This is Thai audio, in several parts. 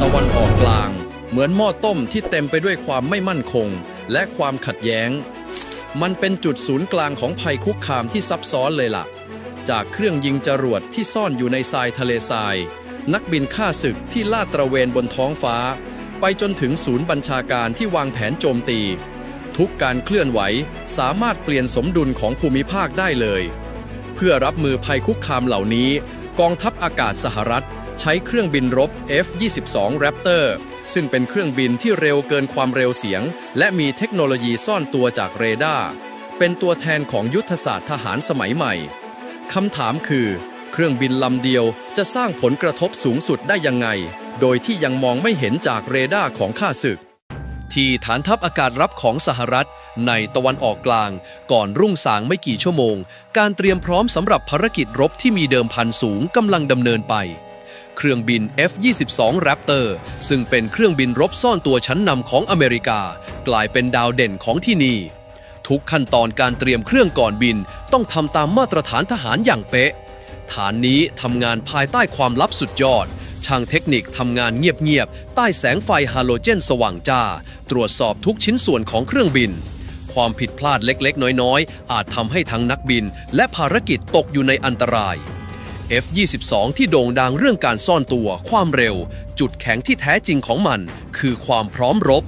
ตะวันออกกลาง เหมือนหม้อต้มที่เต็มไปด้วยความไม่มั่นคง และความขัดแย้ง มันเป็นจุดศูนย์กลางของภัยคุกคามที่ซับซ้อนเลยล่ะ จากเครื่องยิงจรวดที่ซ่อนอยู่ในทรายทะเลทราย นักบินฆ่าศึกที่ลาดตระเวนบนท้องฟ้า ไปจนถึงศูนย์บัญชาการที่วางแผนโจมตี ทุกการเคลื่อนไหวสามารถเปลี่ยนสมดุลของภูมิภาคได้เลย พื่อรับมือภัยคุกคามเหล่านี้ กองทัพอากาศสหรัฐ ใช้เครื่องบินรบ F-22 Raptor ซึ่งเป็นเครื่องบินที่เร็วเกินความเร็วเสียง และมีเทคโนโลยีซ่อนตัวจากเรดาร์เป็นตัวแทนของยุทธศาสตร์ทหารสมัยใหม่คำถามคือ เครื่องบินลำเดียวจะสร้างผลกระทบสูงสุดได้ยังไง โดยที่ยังมองไม่เห็นจากเรดาร์ของข้าศึก ที่ฐานทัพอากาศรับของสหรัฐ ในตะวันออกกลาง ก่อนรุ่งสางไม่กี่ชั่วโมง การเตรียมพร้อมสำหรับภารกิจรบที่มีเดิมพันสูงกำลังดำเนินไป เครื่องบิน F-22 Raptor ซึ่งเป็นเครื่องบินรบซ่อนตัวชั้นนำของอเมริกา กลายเป็นดาวเด่นของที่นี่ ทุกขั้นตอนการเตรียมเครื่องก่อนบินต้องทำตามมาตรฐานทหารอย่างเป๊ะฐานนี้ทำงานภายใต้ความลับสุดยอด ช่างเทคนิคทำงานเงียบๆ ใต้แสงไฟฮาโลเจนสว่างจ้า ตรวจสอบทุกชิ้นส่วนของเครื่องบิน ความผิดพลาดเล็กๆ น้อยๆ อาจทำให้ทั้งนักบิน และภารกิจตกอยู่ในอันตราย F-22 ที่โด่งดังเรื่องการซ่อนตัว ความเร็ว จุดแข็งที่แท้จริงของมัน คือความพร้อมรบ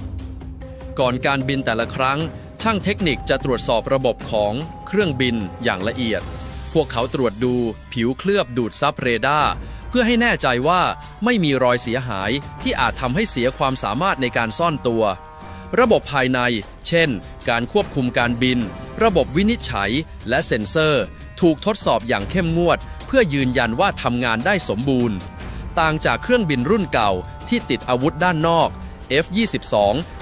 ก่อนการบินแต่ละครั้ง ช่างเทคนิคจะตรวจสอบระบบของเครื่องบินอย่างละเอียด พวกเขาตรวจดูผิวเคลือบดูดซับเรดาร์ พื่อให้แน่ใจว่าไม่มีรอยเสียหายที่อาจทำให้เสียความสามารถในการซ่อนตัว ระบบภายใน เช่น การควบคุมการบิน ระบบวินิจฉัย และเซ็นเซอร์ ถูกทดสอบอย่างเข้มงวด เพื่อยืนยันว่าทำงานได้สมบูรณ์ ต่างจากเครื่องบินรุ่นเก่าที่ติดอาวุธด้านนอก F-22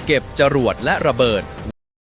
เก็บจรวดและระเบิด